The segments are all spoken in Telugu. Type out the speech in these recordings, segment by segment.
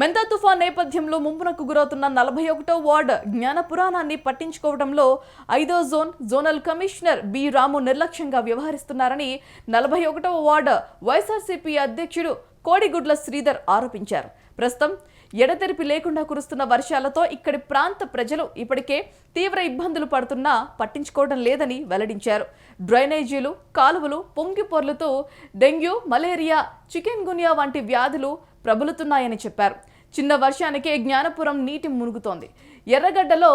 మెంతా తుఫాన్ నేపథ్యంలో ముంపునకు గురవుతున్న నలభై ఒకటో వార్డ్ జ్ఞాన పురాణాన్ని పట్టించుకోవడంలో ఐదో zone zonal commissioner B Ramu నిర్లక్ష్యంగా వ్యవహరిస్తున్నారని నలభై ఒకటవ వార్డు వైఎస్ఆర్సీపీ అధ్యక్షుడు కోడిగుడ్ల శ్రీధర్ ఆరోపించారు. ప్రస్తుతం ఎడతెరిపి లేకుండా కురుస్తున్న వర్షాలతో ఇక్కడి ప్రాంత ప్రజలు ఇప్పటికే తీవ్ర ఇబ్బందులు పడుతున్నా పట్టించుకోవడం లేదని వెల్లడించారు. డ్రైనేజీలు కాలువలు పొంగి పొర్లుతూ డెంగ్యూ మలేరియా చికెన్ గునియా వంటి వ్యాధులు ప్రబలుతున్నాయని చెప్పారు. చిన్న వర్షానికే జ్ఞానపురం నీటి మునుగుతోంది. ఎర్రగడ్డలో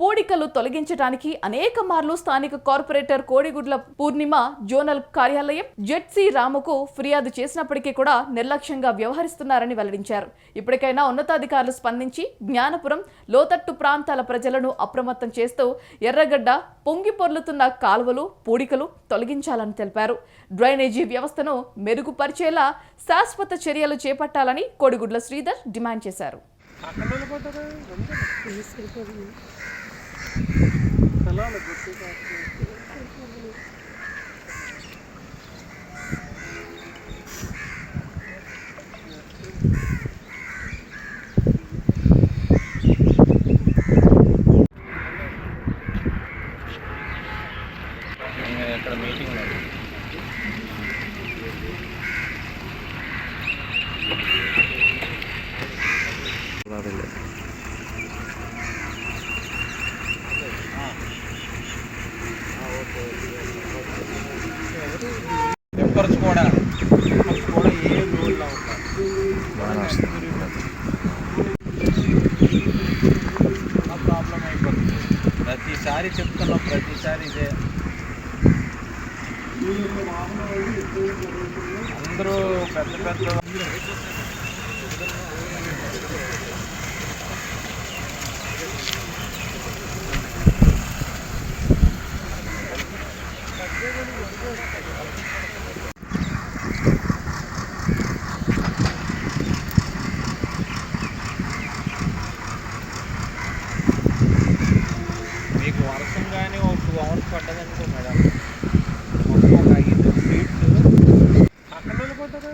పూడికలు తొలగించడానికి అనేక మార్లు స్థానిక కార్పొరేటర్ కోడిగుడ్ల పూర్ణిమ జోనల్ కార్యాలయం జెడ్సీ రాముకు ఫిర్యాదు చేసినప్పటికీ కూడా నిర్లక్ష్యంగా వ్యవహరిస్తున్నారని వెల్లడించారు. ఇప్పటికైనా ఉన్నతాధికారులు స్పందించి జ్ఞానపురం లోతట్టు ప్రాంతాల ప్రజలను అప్రమత్తం చేస్తూ ఎర్రగడ్డ పొంగి పొర్లుతున్న కాలువలు పూడికలు తొలగించాలని తెలిపారు. డ్రైనేజీ వ్యవస్థను మెరుగుపరిచేలా శాశ్వత చర్యలు చేపట్టాలని కోడిగుడ్ల శ్రీధర్ డిమాండ్ చేశారు. ఇక్కడ మీటింగ్ లేదు తెప్పరుచుకోవడానికి కూడా ఏ రోడ్లో ఉంటారు ఆ ప్రాబ్లం అయిపోతుంది ప్రతిసారి చెప్తున్నాం ప్రతిసారి ఇదే. అందరూ పెద్ద పెద్ద మీకు వర్షం కానీ ఒక టూ అవర్స్ పడ్డదనుకో మేడం. మొత్తం ఒక ఐదు సీట్లు అక్కడ వెళ్ళిపోతారు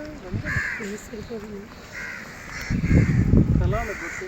తీసుకెళ్ళిపోతుంది పిల్లలు గుర్తు